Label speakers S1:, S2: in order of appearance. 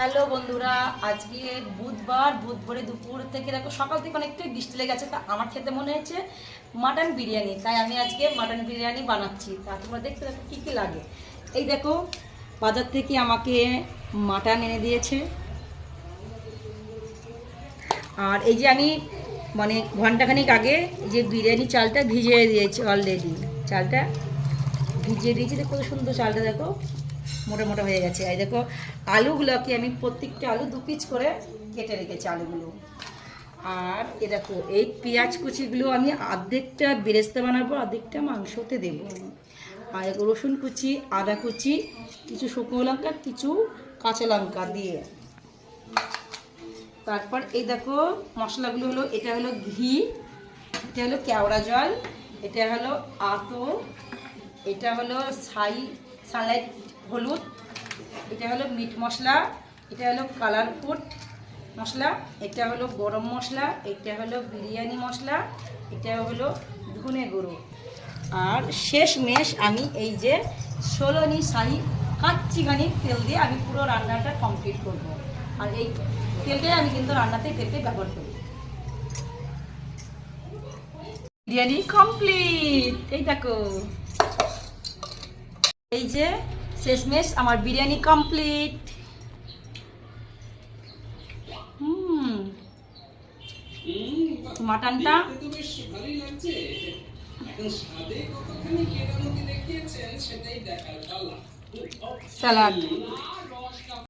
S1: Hello বন্ধুরা, আজকে বুধবার বুধবারে দুপুর থেকে দেখো সকাল থেকে অনেকটাই বৃষ্টি লেগে গেছে, তা আমার খেতে মনে হয়েছে মাটন বিরিয়ানি, তাই আমি আজকে মাটন বিরিয়ানি বানাচ্ছি। তা তোমরা দেখতে দেখো কী কী লাগে। এই দেখো, বাজার থেকে আমাকে মাটন এনে দিয়েছে। আর এই যে আমি মানে ঘন্টাখানিক আগে যে বিরিয়ানি চালটা ভিজিয়ে দিয়েছি অলরেডি চালটা ভিজিয়ে দিয়েছি। দেখো কত সুন্দর চালটা দেখো। মোটা মোটা হয়ে গেছে। এই দেখো, আলুগুলোকে আমি প্রত্যেকটা আলু দু পিস করে কেটে রেখেছি আলুগুলো। আর এ দেখো, এই পেঁয়াজ কুচিগুলো আমি অর্ধেকটা বেরেস্তা বানাবো অর্ধেকটা মাংসতে দেবো। আর রসুন কুচি, আদা কুচি, কিছু শুকনো লঙ্কা, কিছু কাঁচা লঙ্কা দিয়ে। তারপর এই দেখো, মশলাগুলো হলো, এটা হলো ঘি, এটা হলো কেওড়া জল, এটা হলো আতো এটা হলো ছাই সানলাইট হলুদ, এটা হলো মিট মশলা, এটা হলো কালার ফুড মশলা, এটা হলো গরম মশলা, এটা হলো বিরিয়ানি মশলা, এটা হলো ধনে গুঁড়ো। আর শেষ মেশ আমি এই যে ষোলোনি শাহি কাচ্চিখানি তেল দিয়ে আমি পুরো রান্নাটা কমপ্লিট করব। আর এই তেলটাই আমি কিন্তু রান্নাতে তেলটাই ব্যবহার করি। বিরিয়ানি কমপ্লিট এই দেখো। এই যে শেষমেশ আমার বিরিয়ানি কমপ্লিট হুম। মাটনটা? স্যালাড।